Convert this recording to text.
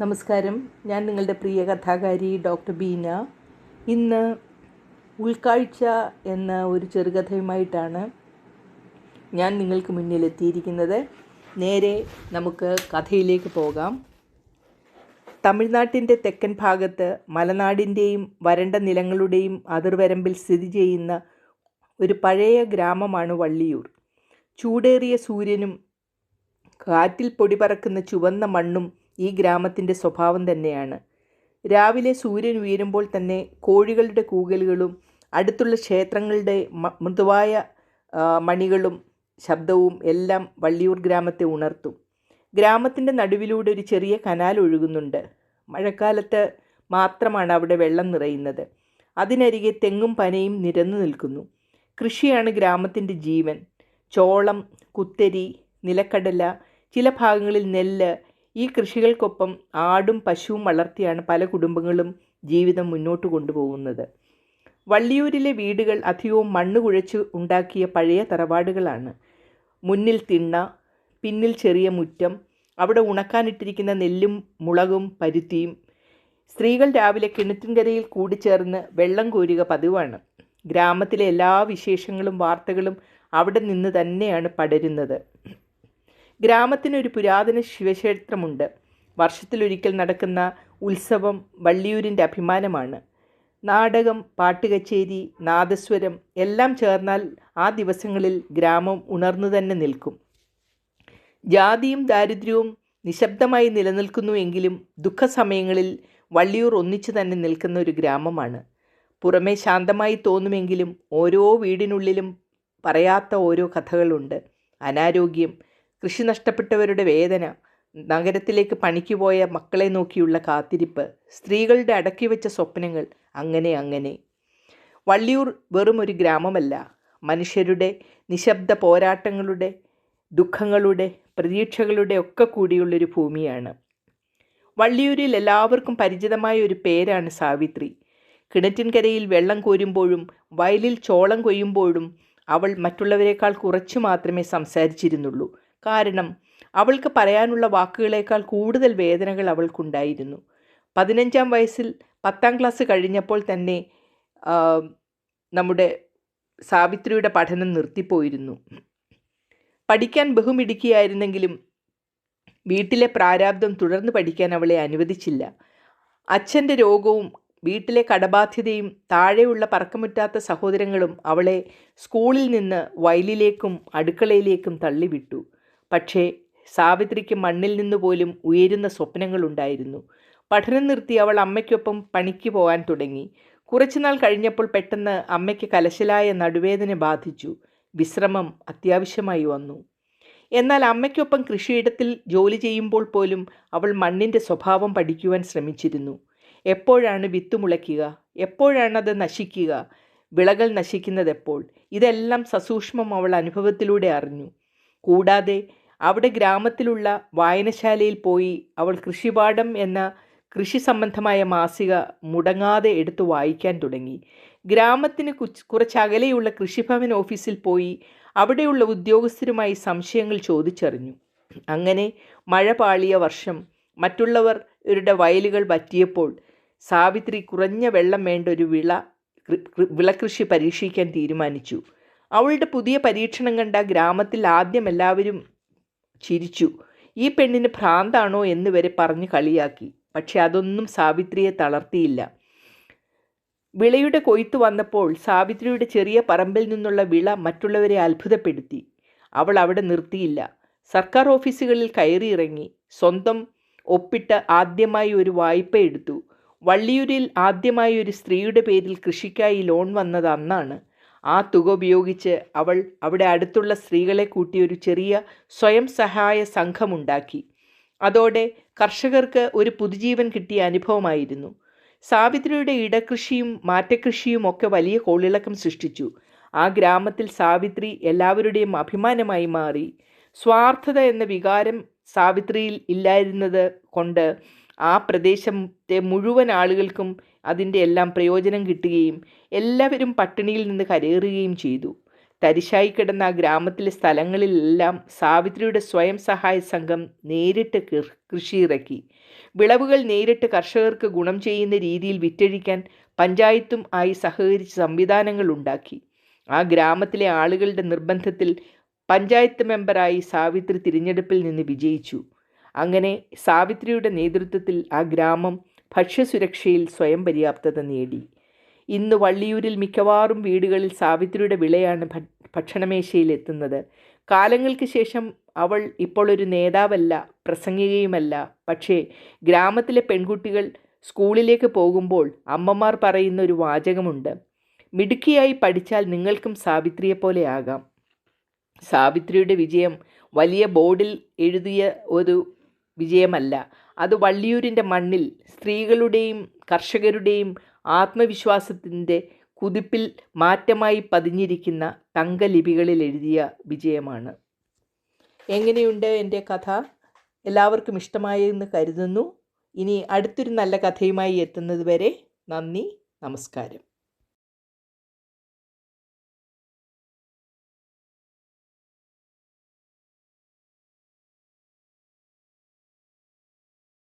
നമസ്കാരം. ഞാൻ നിങ്ങളുടെ പ്രിയ കഥാകാരി ഡോക്ടർ ബീന. ഇന്ന് ഉൾക്കാഴ്ച എന്ന ഒരു ചെറുകഥയുമായിട്ടാണ് ഞാൻ നിങ്ങൾക്ക് മുന്നിലെത്തിയിരിക്കുന്നത് നേരെ നമുക്ക് കഥയിലേക്ക് പോകാം. തമിഴ്നാട്ടിന്റെ തെക്കൻ ഭാഗത്ത് മലനാടിന്റെയും വരണ്ട നിലങ്ങളുടെയും അതിർവരമ്പിൽ സ്ഥിതി ചെയ്യുന്ന ഒരു പഴയ ഗ്രാമമാണ് വള്ളിയൂർ. ചൂടേറിയ സൂര്യനും കാറ്റിൽ പൊടി പറക്കുന്ന ചുവന്ന മണ്ണും ഈ ഗ്രാമത്തിന്റെ സ്വഭാവം തന്നെയാണ്. രാവിലെ സൂര്യൻ ഉയരുമ്പോൾ തന്നെ കോഴികളുടെ കൂകലുകളും അടുത്തുള്ള ക്ഷേത്രങ്ങളുടെ മൃദുവായ മണികളും ശബ്ദവും എല്ലാം വള്ളിയൂർ ഗ്രാമത്തെ ഉണർത്തും. ഗ്രാമത്തിന്റെ നടുവിലൂടെ ഒരു ചെറിയ കനാൽ ഒഴുകുന്നുണ്ട്. മഴക്കാലത്ത് മാത്രമാണ് അവിടെ വെള്ളം നിറയുന്നത്. അതിനരികെ തെങ്ങും പനയും നിരന്നു നിൽക്കുന്നു. കൃഷിയാണ് ഗ്രാമത്തിന്റെ ജീവൻ. ചോളം കുത്തരി നിലക്കടല ചില ഭാഗങ്ങളിൽ നെല്ല് ഈ കൃഷികൾക്കൊപ്പം ആടും പശുവും വളർത്തിയാണ് പല കുടുംബങ്ങളും ജീവിതം മുന്നോട്ട് കൊണ്ടുപോകുന്നത്. വള്ളിയൂരിലെ വീടുകൾ അധികവും മണ്ണ് കുഴച്ച് ഉണ്ടാക്കിയ പഴയ തറവാടുകളാണ്. മുന്നിൽ തിണ്ണ പിന്നിൽ ചെറിയ മുറ്റം അവിടെ ഉണക്കാനിട്ടിരിക്കുന്ന നെല്ലും മുളകും പരുത്തിയും. സ്ത്രീകൾ രാവിലെ കിണറ്റിൻകരയിൽ കൂടിച്ചേർന്ന് വെള്ളം കോരുക പതിവാണ്. ഗ്രാമത്തിലെ എല്ലാ വിശേഷങ്ങളും വാർത്തകളും അവിടെ നിന്ന് തന്നെയാണ് പടരുന്നത്. ഗ്രാമത്തിനൊരു പുരാതന ശിവക്ഷേത്രമുണ്ട്. വർഷത്തിലൊരിക്കൽ നടക്കുന്ന ഉത്സവം വള്ളിയൂരിന്റെ അഭിമാനമാണ്. നാടകം പാട്ടുകച്ചേരി നാദസ്വരം എല്ലാം ചേർന്നാൽ ആ ദിവസങ്ങളിൽ ഗ്രാമം ഉണർന്നു തന്നെ നിൽക്കും. ജാതിയും ദാരിദ്ര്യവും നിശബ്ദമായി നിലനിൽക്കുന്നുവെങ്കിലും ദുഃഖസമയങ്ങളിൽ വള്ളിയൂർ ഒന്നിച്ചു തന്നെ നിൽക്കുന്ന ഒരു ഗ്രാമമാണ്. പുറമേ ശാന്തമായി തോന്നുമെങ്കിലും ഓരോ വീടിനുള്ളിലും പറയാത്ത ഓരോ കഥകളുണ്ട്. അനാരോഗ്യം കൃഷി നഷ്ടപ്പെട്ടവരുടെ വേദന നഗരത്തിലേക്ക് പണിക്ക് പോയ മക്കളെ നോക്കിയുള്ള കാത്തിരിപ്പ് സ്ത്രീകളുടെ അടക്കി വെച്ച സ്വപ്നങ്ങൾ അങ്ങനെ അങ്ങനെ. വള്ളിയൂർ വെറും ഒരു ഗ്രാമമല്ല. മനുഷ്യരുടെ നിശബ്ദ പോരാട്ടങ്ങളുടെ ദുഃഖങ്ങളുടെ പ്രതീക്ഷകളുടെ ഒക്കെ കൂടിയുള്ളൊരു ഭൂമിയാണ്. വള്ളിയൂരിൽ എല്ലാവർക്കും പരിചിതമായ ഒരു പേരാണ് സാവിത്രി. കിണറ്റിൻകരയിൽ വെള്ളം കോരുമ്പോഴും വയലിൽ ചോളം കൊയ്യുമ്പോഴും അവൾ മറ്റുള്ളവരെക്കാൾ കുറച്ചു മാത്രമേ സംസാരിച്ചിരുന്നുള്ളൂ. കാരണം അവൾക്ക് പറയാനുള്ള വാക്കുകളേക്കാൾ കൂടുതൽ വേദനകൾ അവൾക്കുണ്ടായിരുന്നു. പതിനഞ്ചാം വയസ്സിൽ പത്താം ക്ലാസ് കഴിഞ്ഞപ്പോൾ തന്നെ നമ്മുടെ സാവിത്രിയുടെ പഠനം നിർത്തിപ്പോയിരുന്നു. പഠിക്കാൻ ബഹുമിടുക്കിയായിരുന്നെങ്കിലും വീട്ടിലെ പ്രാരാബ്ദം തുടർന്ന് പഠിക്കാൻ അവളെ അനുവദിച്ചില്ല. അച്ഛന്റെ രോഗവും വീട്ടിലെ കടബാധ്യതയും താഴെയുള്ള പറക്കമുറ്റാത്ത സഹോദരങ്ങളും അവളെ സ്കൂളിൽ നിന്ന് വയലിലേക്കും അടുക്കളയിലേക്കും തള്ളിവിട്ടു. പക്ഷേ സാവിത്രിക്ക് മണ്ണിൽ നിന്ന് പോലും ഉയരുന്ന സ്വപ്നങ്ങളുണ്ടായിരുന്നു പഠനം നിർത്തി അവൾ അമ്മയ്ക്കൊപ്പം പണിക്ക് പോകാൻ തുടങ്ങി. കുറച്ചുനാൾ കഴിഞ്ഞപ്പോൾ പെട്ടെന്ന് അമ്മയ്ക്ക് കലശലായ നടുവേദന ബാധിച്ചു. വിശ്രമം അത്യാവശ്യമായി വന്നു. എന്നാൽ അമ്മയ്ക്കൊപ്പം കൃഷിയിടത്തിൽ ജോലി ചെയ്യുമ്പോൾ പോലും അവൾ മണ്ണിന്റെ സ്വഭാവം പഠിക്കുവാൻ ശ്രമിച്ചിരുന്നു. എപ്പോഴാണ് വിത്ത് മുളയ്ക്കുക? എപ്പോഴാണത് നശിക്കുക? വിളകൾ നശിക്കുന്നത് എപ്പോൾ ഇതെല്ലാം സസൂക്ഷ്മം അവൾ അനുഭവത്തിലൂടെ അറിഞ്ഞു. കൂടാതെ അവിടെ ഗ്രാമത്തിലുള്ള വായനശാലയിൽ പോയി അവൾ കൃഷിപാഠം എന്ന കൃഷി സംബന്ധമായ മാസിക മുടങ്ങാതെ എടുത്തു വായിക്കാൻ തുടങ്ങി. ഗ്രാമത്തിന് കുറച്ചകലെയുള്ള കൃഷിഭവൻ ഓഫീസിൽ പോയി അവിടെയുള്ള ഉദ്യോഗസ്ഥരുമായി സംശയങ്ങൾ ചോദിച്ചറിഞ്ഞു. അങ്ങനെ മഴ പാളിയ വർഷം മറ്റുള്ളവർ ഇവരുടെ വയലുകൾ പറ്റിയപ്പോൾ സാവിത്രി കുറഞ്ഞ വെള്ളം വേണ്ട ഒരു വിള വിളകൃഷി പരീക്ഷിക്കാൻ തീരുമാനിച്ചു. അവളുടെ പുതിയ പരീക്ഷണം കണ്ട ഗ്രാമത്തിൽ ആദ്യം എല്ലാവരും ചിരിച്ചു. ഈ പെണ്ണിന് ഭ്രാന്താണോ എന്ന് വരെ പറഞ്ഞ് കളിയാക്കി. പക്ഷെ അതൊന്നും സാവിത്രിയെ തളർത്തിയില്ല. വിളയുടെ കൊയ്ത്ത് വന്നപ്പോൾ സാവിത്രിയുടെ ചെറിയ പറമ്പിൽ നിന്നുള്ള വിള മറ്റുള്ളവരെ അത്ഭുതപ്പെടുത്തി. അവൾ അവിടെ നിർത്തിയില്ല. സർക്കാർ ഓഫീസുകളിൽ കയറിയിറങ്ങി സ്വന്തം ഒപ്പിട്ട് ആദ്യമായി ഒരു വായ്പ എടുത്തു. വള്ളിയൂരിൽ ആദ്യമായി ഒരു സ്ത്രീയുടെ പേരിൽ കൃഷിക്കായി ലോൺ വന്നത് അന്നാണ്. ആ തുക ഉപയോഗിച്ച് അവൾ അവിടെ അടുത്തുള്ള സ്ത്രീകളെ കൂട്ടി ഒരു ചെറിയ സ്വയം സഹായ സംഘമുണ്ടാക്കി. അതോടെ കർഷകർക്ക് ഒരു പുതുജീവൻ കിട്ടിയ അനുഭവമായിരുന്നു. സാവിത്രിയുടെ ഇടകൃഷിയും മാറ്റകൃഷിയും ഒക്കെ വലിയ കോളിളക്കം സൃഷ്ടിച്ചു. ആ ഗ്രാമത്തിൽ സാവിത്രി എല്ലാവരുടെയും അഭിമാനമായി മാറി. സ്വാർത്ഥത എന്ന വികാരം സാവിത്രിയിൽ ഇല്ലായിരുന്നത് കൊണ്ട് ആ പ്രദേശത്തെ മുഴുവൻ ആളുകൾക്കും അതിന്റെ എല്ലാം പ്രയോജനം കിട്ടുകയും എല്ലാവരും പട്ടിണിയിൽ നിന്ന് കരയേറുകയും ചെയ്തു. തരിശായി കിടന്ന ആ ഗ്രാമത്തിലെ സ്ഥലങ്ങളിലെല്ലാം സാവിത്രിയുടെ സ്വയം സഹായ സംഘം നേരിട്ട് കൃഷിയിറക്കി. വിളവുകൾ നേരിട്ട് കർഷകർക്ക് ഗുണം ചെയ്യുന്ന രീതിയിൽ വിറ്റഴിക്കാൻ പഞ്ചായത്തും ആയി സഹകരിച്ച് സംവിധാനങ്ങൾ ഉണ്ടാക്കി. ആ ഗ്രാമത്തിലെ ആളുകളുടെ നിർബന്ധത്തിൽ പഞ്ചായത്ത് മെമ്പറായി സാവിത്രി തിരഞ്ഞെടുപ്പിൽ നിന്ന് വിജയിച്ചു. അങ്ങനെ സാവിത്രിയുടെ നേതൃത്വത്തിൽ ആ ഗ്രാമം ഭക്ഷ്യസുരക്ഷയിൽ സ്വയം പര്യാപ്തത നേടി. ഇന്ന് വള്ളിയൂരിൽ മിക്കവാറും വീടുകളിൽ സാവിത്രിയുടെ വിളയാണ് ഭക്ഷണമേശയിൽ എത്തുന്നത് കാലങ്ങൾക്ക് ശേഷം അവൾ ഇപ്പോൾ ഒരു നേതാവല്ല പ്രസംഗികയുമല്ല. പക്ഷേ ഗ്രാമത്തിലെ പെൺകുട്ടികൾ സ്കൂളിലേക്ക് പോകുമ്പോൾ അമ്മമാർ പറയുന്ന ഒരു വാചകമുണ്ട്. മിടുക്കിയായി പഠിച്ചാൽ നിങ്ങൾക്കും സാവിത്രിയെപ്പോലെ ആകാം. സാവിത്രിയുടെ വിജയം വലിയ ബോർഡിൽ എഴുതിയ ഒരു വിജയമല്ല. അത് വള്ളിയൂരിന്റെ മണ്ണിൽ സ്ത്രീകളുടെയും കർഷകരുടെയും ആത്മവിശ്വാസത്തിന്റെ കുതിപ്പിൽ മാറ്റമായി പതിഞ്ഞിരിക്കുന്ന തങ്കലിപികളിൽ എഴുതിയ വിജയമാണ്. എങ്ങനെയുണ്ട് എന്റെ കഥ? എല്ലാവർക്കും ഇഷ്ടമായി എന്ന് കരുതുന്നു. ഇനി അടുത്തൊരു നല്ല കഥയുമായി എത്തുന്നത് വരെ നന്ദി നമസ്കാരം.